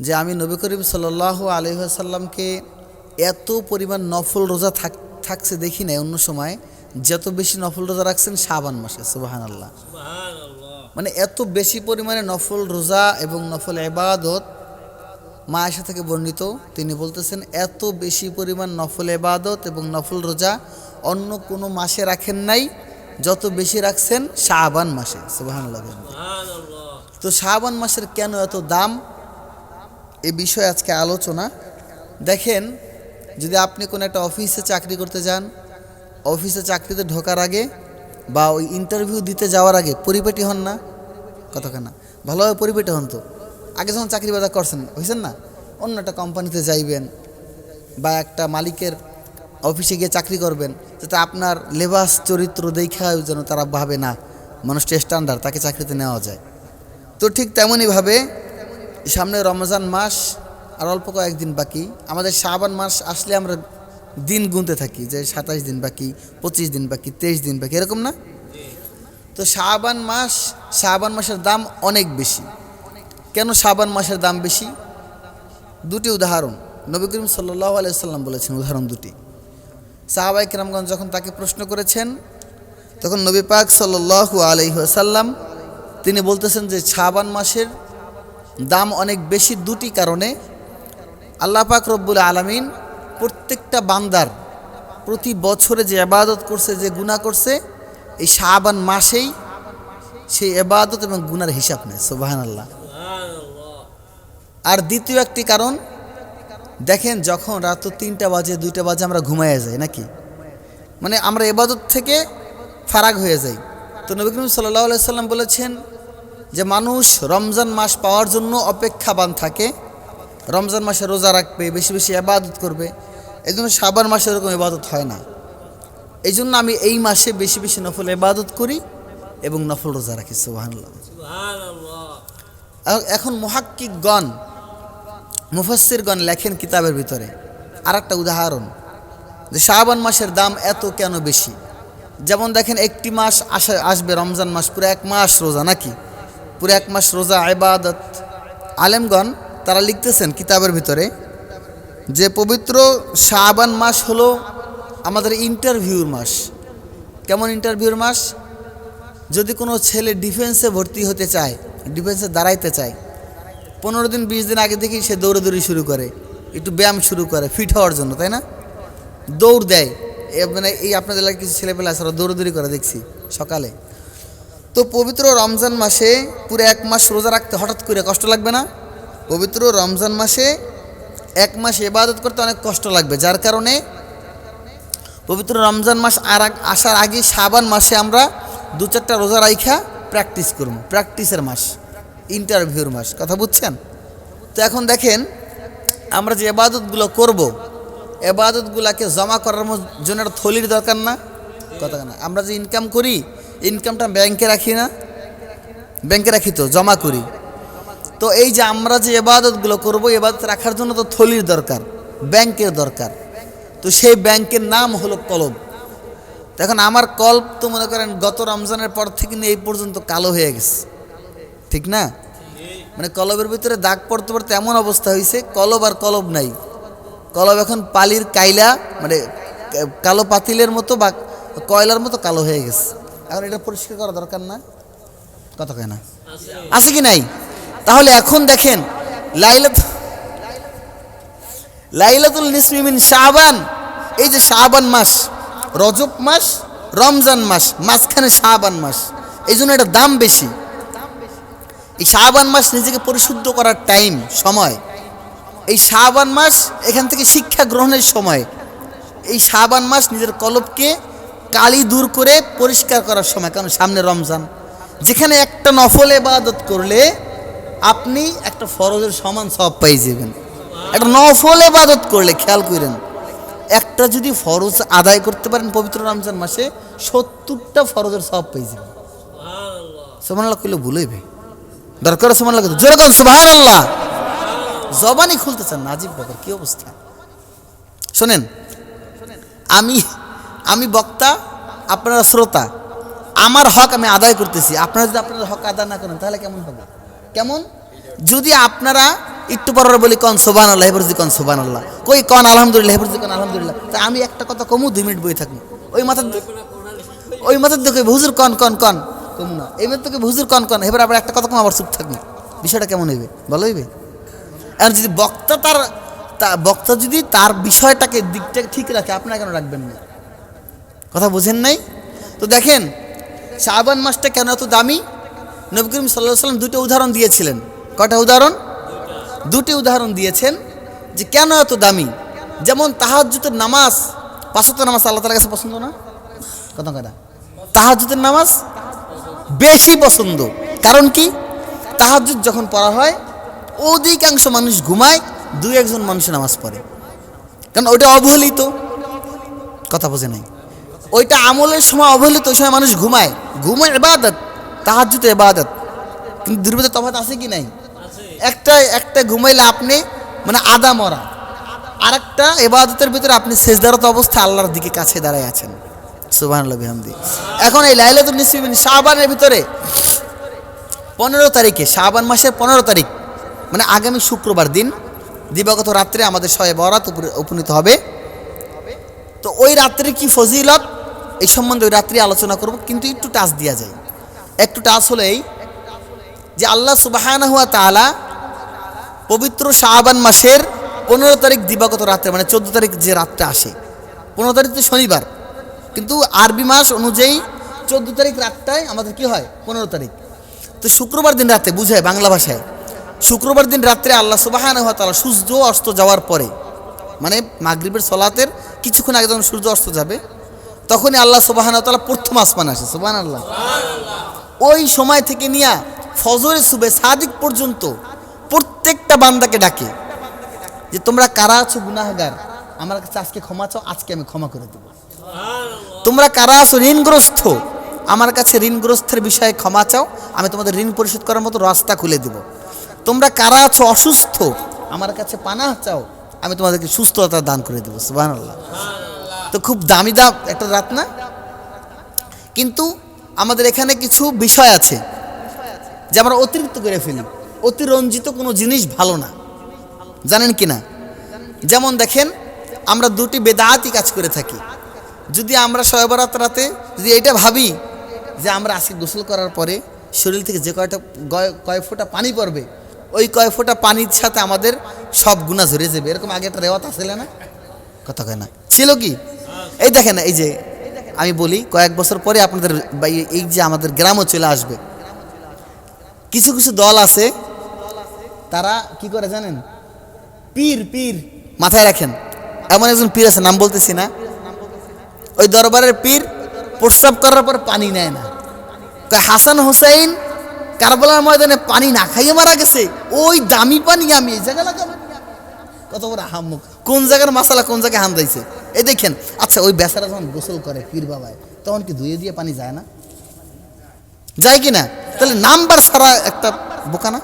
যে আমি নবী করিম সাল্লাহ আলহাসাল্লামকে এত পরিমাণ নফল রোজা থাক থাকছে দেখি নাই অন্য সময় যত বেশি নফল রোজা রাখছেন শাবান মাসে সুবাহান আল্লাহ মানে এত বেশি পরিমাণে নফল রোজা এবং নফল এবাদত মা আয়সা থেকে বর্ণিত তিনি বলতেছেন এত বেশি পরিমাণ নফল এবাদত এবং নফল রোজা অন্য কোনো মাসে রাখেন নাই যত বেশি রাখছেন শাবান মাসে সুবাহান আল্লাহ তো শাবান মাসের কেন এত দাম? এ বিষয়ে আজকে আলোচনা। দেখেন, যদি আপনি কোনো একটা অফিসে চাকরি করতে যান, অফিসে চাকরিতে ঢোকার আগে বা ওই ইন্টারভিউ দিতে যাওয়ার আগে পরিপাটি হন না, কতখানা? ভালোভাবে পরিপাটি হন তো। আগে যখন চাকরি বাজার করছেন, হয়েছেন না? অন্য একটা কোম্পানিতে যাইবেন বা একটা মালিকের অফিসে গিয়ে চাকরি করবেন, যাতে আপনার লেবাস চরিত্র দেখাও যেন তারা ভাবে না। মানুষটা স্ট্যান্ডার্ড তাকে চাকরিতে নেওয়া যায়। তো ঠিক তেমনইভাবে সামনে রমজান মাস আর অল্প কয়েকদিন বাকি। আমাদের শাবান মাস আসলে আমরা দিন গুনতে থাকি, যে সাতাশ দিন বাকি, পঁচিশ দিন বাকি, তেইশ দিন বাকি, এরকম না? তো শাবান মাস, শাবান মাসের দাম অনেক বেশি। কেন শাবান মাসের দাম বেশি? দুটি উদাহরণ। নবী করিম সাল্লাহ আলাইসাল্লাম বলেছেন, উদাহরণ দুটি। সাহাবাই কিরামগঞ্জ যখন তাকে প্রশ্ন করেছেন, তখন নবী পাক সাল্লাহ আলহিহাসাল্লাম তিনি বলতেছেন যে শাবান মাসের দাম অনেক বেশি দুটি কারণে। আল্লাহ পাক রব্বুল আলমিন প্রত্যেকটা বান্দার প্রতি বছরে যে আবাদত করছে, যে গুণা করছে, এই শাবান মাসেই সেই এবাদত এবং গুনার হিসাব নেয়। সোবাহান আল্লাহ আর দ্বিতীয় একটি কারণ, দেখেন যখন রাত তিনটা বাজে, দুইটা বাজে আমরা ঘুমাইয়া যাই, নাকি? মানে আমরা এবাদত থেকে ফারাক হয়ে যাই। তো নবী সাল্লাহ সাল্লাম বলেছেন যে মানুষ রমজান মাস পাওয়ার জন্য অপেক্ষাবান থাকে, রমজান মাসে রোজা রাখবে, বেশি বেশি আবাদত করবে এই জন্য সাবান মাসে এরকম ইবাদত হয় না। এই জন্য আমি এই মাসে বেশি বেশি নফল ইবাদত করি এবং নফল রোজা রাখি সুবাহান্লাহ এখন মহাক্কিকগণ মুফাসিরগণ লেখেন কিতাবের ভিতরে। আর একটা উদাহরণ, যে শাবান মাসের দাম এত কেন বেশি? যেমন দেখেন একটি মাস আসে আসবে রমজান মাস, পুরো এক মাস রোজা নাকি? পুরো এক মাস রোজা আবাদত আলেমগণ তারা লিখতেছেন কিতাবের ভিতরে যে পবিত্র শাবান মাস হলো আমাদের ইন্টারভিউর মাস। কেমন ইন্টারভিউর মাস? যদি কোনো ছেলে ডিফেন্সে ভর্তি হতে চায়, ডিফেন্সে দাঁড়াইতে চায়, পনেরো দিন, বিশ দিন আগে থেকেই সে দৌড়াদৌড়ি শুরু করে, একটু ব্যায়াম শুরু করে ফিট হওয়ার জন্য, তাই না? দৌড় দেয়। মানে এই আপনাদের কিছু ছেলেপেলে আছে দৌড়াদৌড়ি করে দেখছি সকালে। তো পবিত্র রমজান মাসে পুরো এক মাস রোজা রাখতে হঠাৎ করে কষ্ট লাগবে না? পবিত্র রমজান মাসে এক মাস এবাদত করতে অনেক কষ্ট লাগবে, যার কারণে পবিত্র রমজান মাস আর আসার আগে সাবান মাসে আমরা দু চারটা রোজা রাইখা প্র্যাকটিস করব, প্র্যাকটিসের মাস, ইন্টারভিউর মাস, কথা বুঝছেন? তো এখন দেখেন, আমরা যে এবাদতগুলো করব এবাদতগুলোকে জমা করার জন্য একটা থলির দরকার না? কথা না, আমরা যে ইনকাম করি ইনকামটা ব্যাংকে রাখি না? ব্যাংকে রাখি তো, জমা করি। তো এই যে আমরা যে এবাদতগুলো করব এবাদত রাখার জন্য তো থলির দরকার, ব্যাংকের দরকার। তো সেই ব্যাংকের নাম হলো কলব। এখন আমার কল্প তো মনে করেন গত রমজানের পর থেকে নিয়ে এই পর্যন্ত কালো হয়ে গেছে। ঠিক না? মানে কলবের ভিতরে দাগ পড়তে পড়তে এমন অবস্থা হয়েছে, কলব আর কলব নাই। কলব এখন পালির কাইলা মানে কালো পাতিলের মতো বা কয়লার মতো কালো হয়ে গেছে। এখন এটা পরিষ্কার করা দরকার না? কথা কয় না। আছে কি নাই? তাহলে এখন দেখেন, লাইলাত, লাইলাতুল নিসমিমিন শাবান। এই যে শাবান মাস, রজব মাস, রমজান মাস, মাঝখানে শাবান মাস। এই জন্য এটা দাম বেশি। এই শাবান মাস নিজেকে পরিশুদ্ধ করার টাইম, সময়। এই শাবান মাস এখান থেকে শিক্ষা গ্রহণের সময়। এই শাবান মাস নিজের কলবকে কালি দূর করে পরিষ্কার করার সময় কারণ সামনে রমজান। যেখানে একটা নফল এবাদত করলে আপনি একটা ফরজের সমান সব পাই যাবেন। একটা নফল এবাদত করলে খেয়াল করেন একটা যদি ফরজ আদায় করতে পারেন পবিত্র রমজান মাসে সত্তরটা ফরজের সব পেয়ে যাবেন। সোমান আল্লাহ কইলে ভুলে ভাই দরকার সোমান আল্লাহ জোরে কর সুবাহান আল্লাহ জবানি খুলতে চান নাজিব ব্যাপার কি অবস্থা? শোনেন আমি আমি বক্তা, আপনারা শ্রোতা। আমার হক আমি আদায় করতেছি। আপনারা যদি আপনাদের হক আদায় না করেন, তাহলে কেমন হবে? কেমন? যদি আপনারা একটু পর বলি, কন সোবান আল্লাহ যদি কন সোবান আল্লাহ কই, কন আলহামদুলিল্লাহ যদি কন আলহামদুলিল্লাহ। তা আমি একটা কথা কমু, দুই মিনিট বই থাকব। ওই মাথার ওই মাথার দিকে হুজুর, কন কন কন। কমু না। এবার তোকে হুজুর, কন কন। এবার আবার একটা কথা কম, আবার চুপ থাকব। বিষয়টা কেমন হইবে? ভালো হইবে? আর যদি বক্তা তার বক্তা যদি তার বিষয়টাকে দিকটা ঠিক রাখে আপনারা কেন রাখবেন না? কথা বুঝেন নাই? তো দেখেন শাহবান মাসটা কেন এত দামি? নবী করিম সাল্লাহ সাল্লাম দুটো উদাহরণ দিয়েছিলেন। কটা উদাহরণ? দুটি উদাহরণ দিয়েছেন যে কেন এত দামি? যেমন তাহাজ্জুদের নামাজ পাঁচত্ব নামাজ আল্লাহ তালার কাছে পছন্দ না? কথা কথা তাহাজ্জুদের নামাজ বেশি পছন্দ। কারণ কি? তাহাজ্জুদ যখন পড়া হয়, অধিকাংশ মানুষ ঘুমায় দু একজন মানুষ নামাজ পড়ে। কারণ ওটা অবহেলিত। কথা বোঝে নাই? ওইটা আমলের সময় অবহেলিত ওই সময় মানুষ ঘুমায়। ঘুমায় এবাদত তাহাজ্জুদ এবাদত কিন্তু দুর্বেদের তফাৎ আছে কি নাই? একটা একটা ঘুমাইলে আপনি মানে আদা মরা। আর একটা এবাদতের ভিতরে আপনি শেষদারত অবস্থা আল্লাহর দিকে কাছে দাঁড়ায় আছেন। সুবাহ বিহামদি। এখন এই লাইলাতুল নিসিবিন শাহবানের ভিতরে পনেরো তারিখে শাহবান মাসের পনেরো তারিখ মানে আগামী শুক্রবার দিন দিবাগত রাত্রে আমাদের শয়ে বরাত উপনীত হবে। তো ওই রাত্রে কি ফজিলত? এই সম্বন্ধে ওই রাত্রে আলোচনা করব, কিন্তু একটু টাচ দেওয়া যায় একটু টাচ হলেই যে আল্লাহ সুবাহানা হুয়া তালা পবিত্র শাহবান মাসের পনেরো তারিখ দিবাগত রাত্রে মানে চোদ্দ তারিখ যে রাতটা আসে, পনেরো তারিখ তো শনিবার, কিন্তু আরবি মাস অনুযায়ী চোদ্দ তারিখ রাতটায় আমাদের কি হয়? পনেরো তারিখ। তো শুক্রবার দিন রাতে, বুঝায় বাংলা ভাষায়, শুক্রবার দিন রাত্রে আল্লাহ সুবাহান হওয়া তালা সূর্য অস্ত যাওয়ার পরে মানে মাগরিবের সলাতের কিছুক্ষণ আগে যখন সূর্য অস্ত যাবে তখনই আল্লাহ সুবাহান তালা প্রথম আসমান আসে সুবাহান আল্লাহ ওই সময় থেকে নিয়ে ফজরে সুবে সাদিক পর্যন্ত প্রত্যেকটা বান্দাকে ডাকে যে তোমরা কারা আছো গুনাহগার? আমার কাছে আজকে ক্ষমা চাও আজকে আমি ক্ষমা করে দেবো। তোমরা কারা আছো ঋণগ্রস্ত? আমার কাছে ঋণগ্রস্তের বিষয়ে ক্ষমা চাও আমি তোমাদের ঋণ পরিশোধ করার মতো রাস্তা খুলে দেব। তোমরা কারা আছো অসুস্থ? আমার কাছে পানাহ চাও আমি তোমাদেরকে সুস্থতা দান করে দেবো সুবাহ তো খুব দামি দাম, একটা রাত না? কিন্তু আমাদের এখানে কিছু বিষয় আছে যে আমরা অতিরিক্ত করে ফেলি। অতিরঞ্জিত কোনো জিনিস ভালো না। জানেন কি না? যেমন দেখেন, আমরা দুটি বেদাতি কাজ করে থাকি। যদি আমরা শয়বরাত রাতে, যদি এটা ভাবি যে আমরা আজকে গোসল করার পরে শরীর থেকে যে কয়টা কয় ফোঁটা পানি পড়বে, ওই কয় ফোঁটা পানির সাথে আমাদের সব গুণা ঝরে যাবে। এরকম আগে একটা রেওয়াত আসলে না? কথা কয় না। ছিল কি? এই দেখেন, এই যে আমি বলি, কয়েক বছর পরে আপনাদের এই- যে আমাদের গ্রামও চলে আসবে। কিছু কিছু দল আছে, তারা কি করে জানেন? পীর পীর মাথায় রাখেন। এমন একজন পীর আছে, নাম বলতেছি না। ওই দরবারের পীর প্রস্রাব করার পর পানি নেয় না। হাসান হুসাইন কারবালার ময়দানে পানি না খাইয়ে মারা গেছে, ওই দামি পানি আমি এই কত বড় হামুক কোন জায়গার মশালা কোন জায়গায় হান দিয়েছে এই দেখেন আচ্ছা ওই বেচারা যখন গোসল করে পীর বাবায়, তখন কি ধুয়ে দিয়ে পানি যায় না? যায় কি না? তাহলে নাম্বার সারা একটা বোকা না